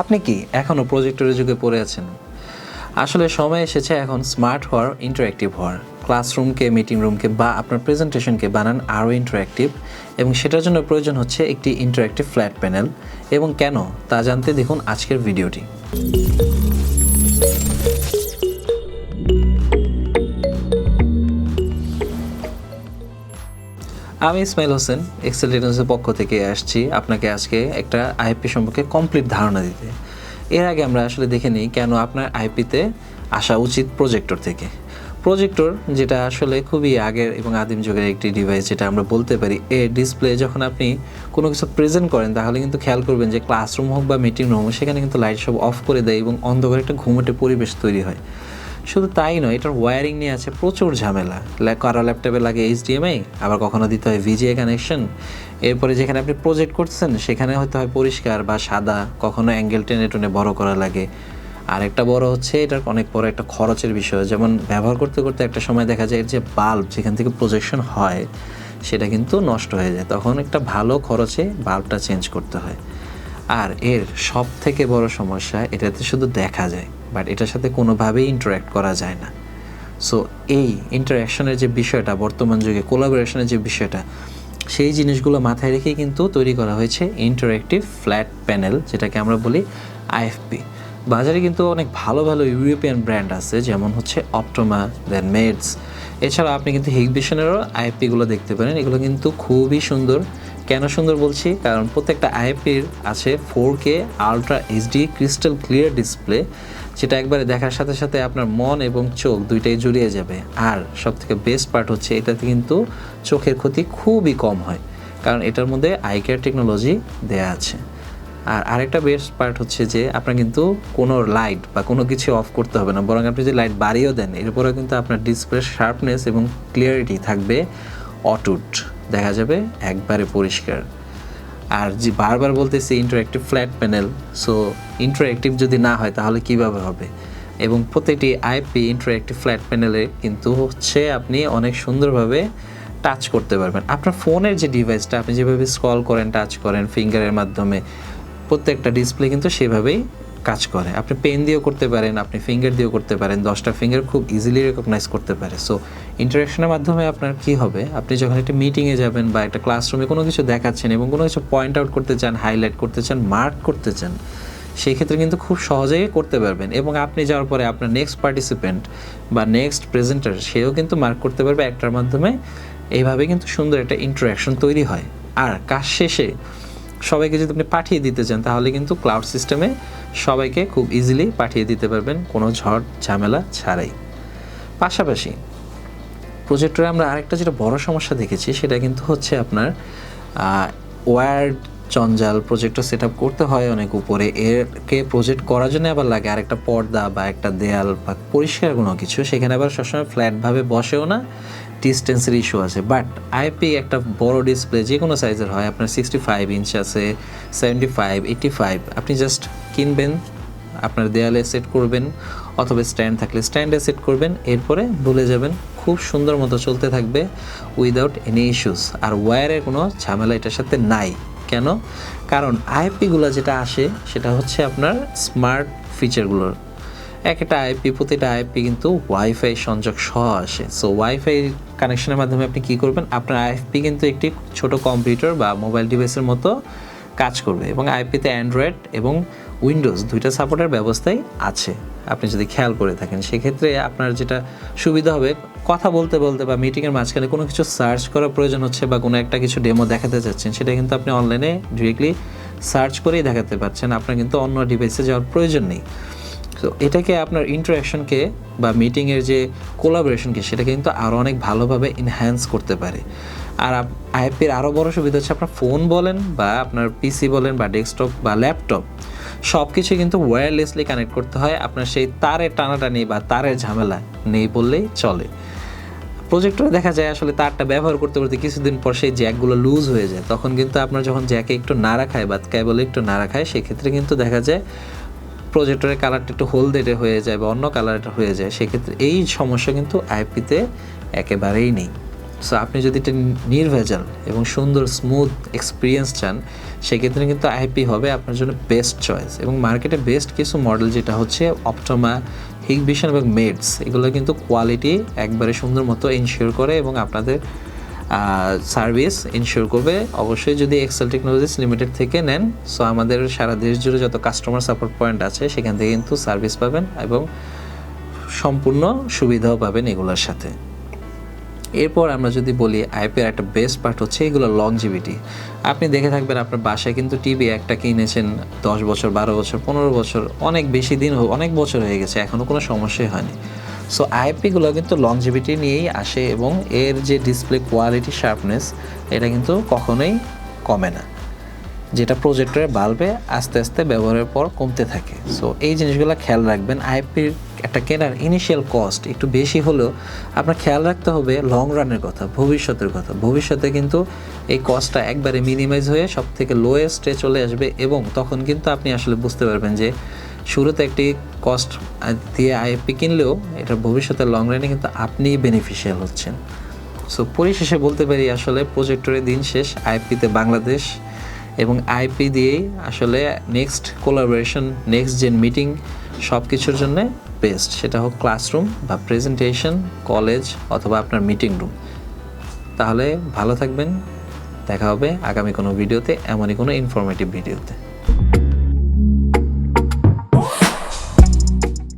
আপনি কি এখনও প্রজেক্টরের যুগে পড়ে আছেন? আসলে সময় এসেছে এখন স্মার্ট হওয়ার ইন্টারেক্টিভ হওয়ার। ক্লাসরুমকে মিটিং রুমকে বা আপনার প্রেজেন্টেশনকে বানান আরও ইন্টারেক্টিভ এবং সেটার জন্য প্রয়োজন হচ্ছে একটি ইন্টারেক্টিভ ফ্ল্যাট প্যানেল এবং কেন তা জানতে দেখুন আজকের ভিডিওটি আমি ইসমাইল হোসেন এক্সেল পক্ষ থেকে আসছি আপনাকে আজকে একটা আইপি সম্পর্কে কমপ্লিট ধারণা দিতে। এর আগে আমরা আসলে দেখে নিই কেন আপনার আইপিতে আসা উচিত প্রজেক্টর থেকে। প্রজেক্টর যেটা আসলে খুবই আগের এবং আদিম যুগের একটি ডিভাইস যেটা আমরা বলতে পারি এর ডিসপ্লে যখন আপনি কোনো কিছু প্রেজেন্ট করেন, তাহলে কিন্তু খেয়াল করবেন যে ক্লাসরুম হোক বা মিটিং রুম সেখানে কিন্তু লাইট সব অফ করে দেয় এবং অন্ধকার একটা ঘুমটে পরিবেশ তৈরি হয়। শুধু তাই নয়, এটার ওয়্যারিং নিয়ে আছে প্রচুর ঝামেলা। কারও ল্যাপটপে লাগে এইচডিএমআই আবার কখনো দিতে হয় ভিজিএ কানেকশন এরপরে যেখানে আপনি প্রজেক্ট করছেন সেখানে হয়তো হয় পরিষ্কার বা সাদা, কখনো অ্যাঙ্গেল টেনে টেনে বড় করা লাগে। আর একটা বড় হচ্ছে, এটার অনেক বড় একটা খরচের বিষয়। যেমন ব্যবহার করতে করতে একটা সময় দেখা যায় যে বাল্ব যেখান থেকে প্রজেকশন হয়, সেটা কিন্তু নষ্ট হয়ে যায়। তখন একটা ভালো খরচে বাল্বটা চেঞ্জ করতে হয়। আর এর সব থেকে বড় সমস্যা এটাতে শুধু দেখা যায় বাট এটার সাথে কোনোভাবেই ইন্টারাক্ট করা যায় না। সো এই ইন্টারাকশনের যে বিষয়টা, বর্তমান যুগে কোলাবোরেশনের যে বিষয়টা, সেই জিনিসগুলো মাথায় রেখেই কিন্তু তৈরি করা হয়েছে ইন্টারেক্টিভ ফ্ল্যাট প্যানেল যেটাকে আমরা বলি আইএফপি বাজারে কিন্তু অনেক ভালো ভালো ইউরোপিয়ান ব্র্যান্ড আছে, যেমন হচ্ছে অপটোমা দেন মেডস এছাড়া আপনি কিন্তু হিগবিশনেরও আইএফপিগুলো দেখতে পারেন, এগুলো কিন্তু খুবই সুন্দর। কেন সুন্দর বলছি? কারণ প্রত্যেকটা আইএফপির আছে four K ultra HD crystal clear display যেটা একবারে দেখার সাথে সাথে আপনার মন এবং চোখ দুইটাই জুড়িয়ে যাবে। আর সব থেকে বেস্ট পার্ট হচ্ছে এটাতে কিন্তু চোখের ক্ষতি খুবই কম হয়, কারণ এটার মধ্যে আই কেয়ার টেকনোলজি দেয়া আছে। আর আরেকটা বেস্ট পার্ট হচ্ছে যে আপনার কিন্তু কোনো লাইট বা কোনো কিছু অফ করতে হবে না, বরং আপনি যদি লাইট বাড়িয়েও দেন এরপরেও কিন্তু আপনার ডিসপ্লে শার্পনেস এবং ক্লিয়ারিটি থাকবে অটুট। দেখা যাবে, একবারে পরিষ্কার। আর যে বারবার বলতেছি interactive flat panel so interactive যদি না হয় তাহলে কীভাবে হবে? এবং প্রতিটি আইপি ইন্টারেক্টিভ ফ্ল্যাট প্যানেলে কিন্তু হচ্ছে আপনি অনেক সুন্দরভাবে টাচ করতে পারবেন। আপনার ফোনের যে ডিভাইসটা আপনি যেভাবে স্ক্রল করেন টাচ করেন ফিঙ্গারের মাধ্যমে, প্রত্যেকটা ডিসপ্লে কিন্তু সেভাবেই কাজ করে। আপনি পেন দিয়েও করতে পারেন, আপনি ফিঙ্গার দিয়েও করতে পারেন, দশটা ফিঙ্গার খুব ইজিলি রেকগনাইজ করতে পারে। সো ইন্টারাকশনের মাধ্যমে আপনার কি হবে? আপনি যখন একটা মিটিংয়ে যাবেন বা একটা ক্লাসরুমে কোনো কিছু দেখাচ্ছেন এবং কোনো কিছু পয়েন্ট আউট করতে চান হাইলাইট করতে চান মার্ক করতে চান, সেই ক্ষেত্রে কিন্তু খুব সহজেই করতে পারবেন এবং আপনি যাওয়ার পরে আপনার নেক্সট পার্টিসিপেন্ট বা নেক্সট প্রেজেন্টার সেও কিন্তু মার্ক করতে পারবে একটার মাধ্যমে। এইভাবে কিন্তু সুন্দর একটা ইন্টারাকশন তৈরি হয়। আর কাজ শেষে সবাইকে যদি আপনি পাঠিয়ে দিতে চান, তাহলে কিন্তু ক্লাউড সিস্টেমে সবাইকে খুব ইজিলি পাঠিয়ে দিতে পারবেন, কোনো ঝড় ঝামেলা ছাড়াই। পাশাপাশি প্রজেক্টরে আমরা আরেকটা যেটা বড় সমস্যা দেখেছি, সেটা কিন্তু হচ্ছে আপনার ওয়ার্ড জঞ্জাল প্রজেক্টর সেট করতে হয় অনেক উপরে। এরকে প্রজেক্ট করার জন্য আবার লাগে আরেকটা পর্দা বা একটা দেয়াল বা পরিষ্কার কোনো কিছু। সেখানে আবার সবসময় ফ্ল্যাটভাবে বসেও না ডিস্টেন্সের ইস্যু আছে। বাট আইপি একটা বড় ডিসপ্লে যে কোনো সাইজের হয়, আপনার সিক্সটি ফাইভ ইঞ্চ আছে সেভেন্টি ফাইভ এইটি ফাইভ আপনি জাস্ট কিনবেন, আপনার দেয়ালে সেট করবেন অথবা স্ট্যান্ড থাকলে স্ট্যান্ডে সেট করবেন, এরপরে ভুলে যাবেন, খুব সুন্দর মতো চলতে থাকবে উইদাউট এনি ইস্যুস আর ওয়্যারের কোনো ঝামেলা এটার সাথে নাই। কেন? কারণ আইপিগুলো যেটা আসে, সেটা হচ্ছে আপনার স্মার্ট ফিচারগুলোর এক একটা আইপি প্রতিটা আইপি কিন্তু ওয়াইফাই সংযোগ সহ আসে। সো ওয়াইফাই কানেকশনের মাধ্যমে আপনি কি করবেন? আপনার আইপি কিন্তু একটি ছোট কম্পিউটার বা মোবাইল ডিভাইসের মতো কাজ করবে এবং আইপিতে অ্যান্ড্রয়েড এবং উইন্ডোজ দুইটা সাপোর্টের ব্যবস্থাই আছে। আপনি যদি খেয়াল করে থাকেন, সেক্ষেত্রে আপনার যেটা সুবিধা হবে, কথা বলতে বলতে বা মিটিংয়ের মাঝখানে কোনো কিছু সার্চ করার প্রয়োজন হচ্ছে বা কোনো একটা কিছু ডেমো দেখাতে চাচ্ছেন, সেটা কিন্তু আপনি অনলাইনে ডিরেক্টলি সার্চ করেই দেখাতে পারছেন। আপনার কিন্তু অন্য ডিভাইসে যাওয়ার প্রয়োজন নেই। তো এটাকে আপনার ইন্টারাকশনকে বা মিটিংয়ের যে কোলাবোরেশনকে সেটা কিন্তু আরও অনেক ভালোভাবে এনহ্যান্স করতে পারে। আর আইপির আরও বড় সুবিধা হচ্ছে আপনার ফোন বলেন বা আপনার পিসি বলেন বা ডেস্কটপ বা ল্যাপটপ সব কিছু কিন্তু ওয়্যারলেসলি কানেক্ট করতে হয়। আপনার সেই তারের টানাটানি বা তারের ঝামেলা নেই বললেই চলে। প্রজেক্টরে দেখা যায় আসলে তারটা ব্যবহার করতে করতে কিছুদিন পর সেই জ্যাকগুলো লুজ হয়ে যায়। তখন কিন্তু আপনার যখন জ্যাকে একটু নাড়া খায় বা কেবলে একটু নাড়া খায়, সেক্ষেত্রে কিন্তু দেখা যায় প্রজেক্টরের কালারটা একটু হলদেটে হয়ে যায় বা অন্য কালারটা হয়ে যায়, সেক্ষেত্রে এই সমস্যা কিন্তু আইপিতে একেবারেই নেই। সো আপনি যদি এটা নির্ভেজাল এবং সুন্দর স্মুথ এক্সপিরিয়েন্স চান, সেক্ষেত্রে কিন্তু আইপি হবে আপনার জন্য বেস্ট চয়েস এবং মার্কেটে বেস্ট কিছু মডেল যেটা হচ্ছে অপটোমা হিগভিশন এবং মেডস এগুলো কিন্তু কোয়ালিটি একবারে সুন্দর মতো ইনশিওর করে এবং আপনাদের সার্ভিস ইনশিওর করবে। অবশ্যই যদি এক্সেল টেকনোলজিস লিমিটেড থেকে নেন সো আমাদের সারা দেশ জুড়ে যত কাস্টমার সাপোর্ট পয়েন্ট আছে, সেখান থেকে কিন্তু সার্ভিস পাবেন এবং সম্পূর্ণ সুবিধাও পাবেন এগুলোর সাথে। এরপর আমরা যদি বলি আইপির একটা বেস্ট পার্ট হচ্ছে এগুলো লংজিভিটি আপনি দেখে থাকবেন আপনার বাসায় কিন্তু টিভি একটা কিনেছেন দশ বছর, বারো বছর, পনেরো বছর, অনেক বেশি দিন, অনেক বছর হয়ে গেছে এখনও কোনো সমস্যাই হয়নি। সো আইপিগুলো কিন্তু লংজিভিটি নিয়েই আসে এবং এর যে ডিসপ্লে কোয়ালিটি শার্পনেস এটা কিন্তু কখনোই কমে না। যেটা প্রজেক্টরের বাল্বে আস্তে আস্তে ব্যবহারের পর কমতে থাকে। সো এই জিনিসগুলো খেয়াল রাখবেন। আইপির একটা কেনার ইনিশিয়াল কস্ট একটু বেশি হলেও আপনার খেয়াল রাখতে হবে লং রানের কথা, ভবিষ্যতের কথা। ভবিষ্যতে কিন্তু এই কস্টটা একবারে মিনিমাইজ হয়ে সব থেকে লোয়েস্টে চলে আসবে এবং তখন কিন্তু আপনি আসলে বুঝতে পারবেন যে শুরুতে একটি কস্ট দিয়ে আইপি কিনলেও এটার ভবিষ্যতে লং রানে কিন্তু আপনিই বেনিফিশিয়াল হচ্ছেন। সো পরিশেষে বলতে পারি আসলে প্রজেক্টরের দিন শেষ আইপিতে বাংলাদেশ এবং আইপি দিয়েই আসলে next collaboration next gen meeting সব কিছুর জন্য বেস্ট সেটা হোক ক্লাসরুম বা প্রেজেন্টেশন কলেজ অথবা আপনার মিটিং রুম তাহলে ভালো থাকবেন, দেখা হবে আগামী কোনো ভিডিওতে এমনই কোনো ইনফরমেটিভ ভিডিওতে